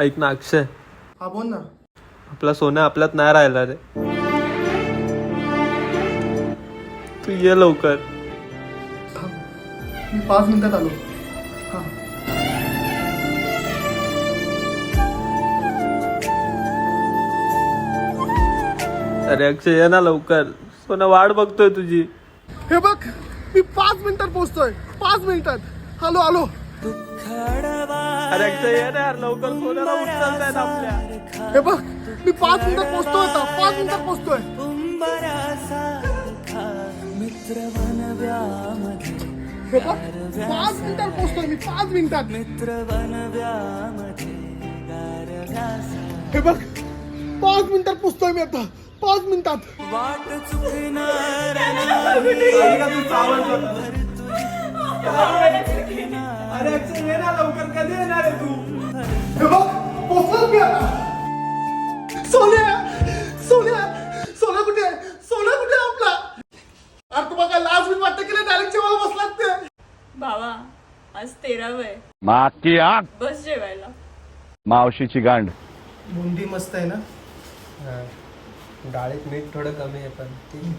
ऐक ना अक्षय. हा बोल ना. आपला सोनं आपल्यात नाही राहिला रे. तू ये लवकर. मी पाच मिनिटात आलो. हा. अरे अक्षय ये ना लवकर. सोनं वाट बघतोय तुझी. हे बघ मी पाच मिनिटात पोहोचतोय. पाच मिनिटात. आलो आलो अरे अक्षय ये ना यार लवकर सोन्याला उचलतायत आपल्या. हे बघ मी पाच मिनिटात पोहोचतोय आता पाच मिनिटात पोहोचतोय हे बघ पाच मिनिटात पोहोचतोय मी पाच मिनिटात. हे बघ पाच मिनिटात पोहोचतोय मी आता पाच मिनिटात. अरे अक्षय ये ना लवकर कधी येणार आहे तू? हे बघ पोहोचलो मी आता. सोन्या सोन्या सोन्या कुठे आहे? सोन्या कुठे आहे आपला? अरे तुम्हाला काय लाज बीज वाटतं की नाही? डायरेक्ट जेवायला बसलात ते. भावा आज तेरावं आहे. आग. बस जेवायला. मावशीची गांड. बुंदी मस्त आहे ना? डाळीत मीठ थोडं कमी आहे पण ती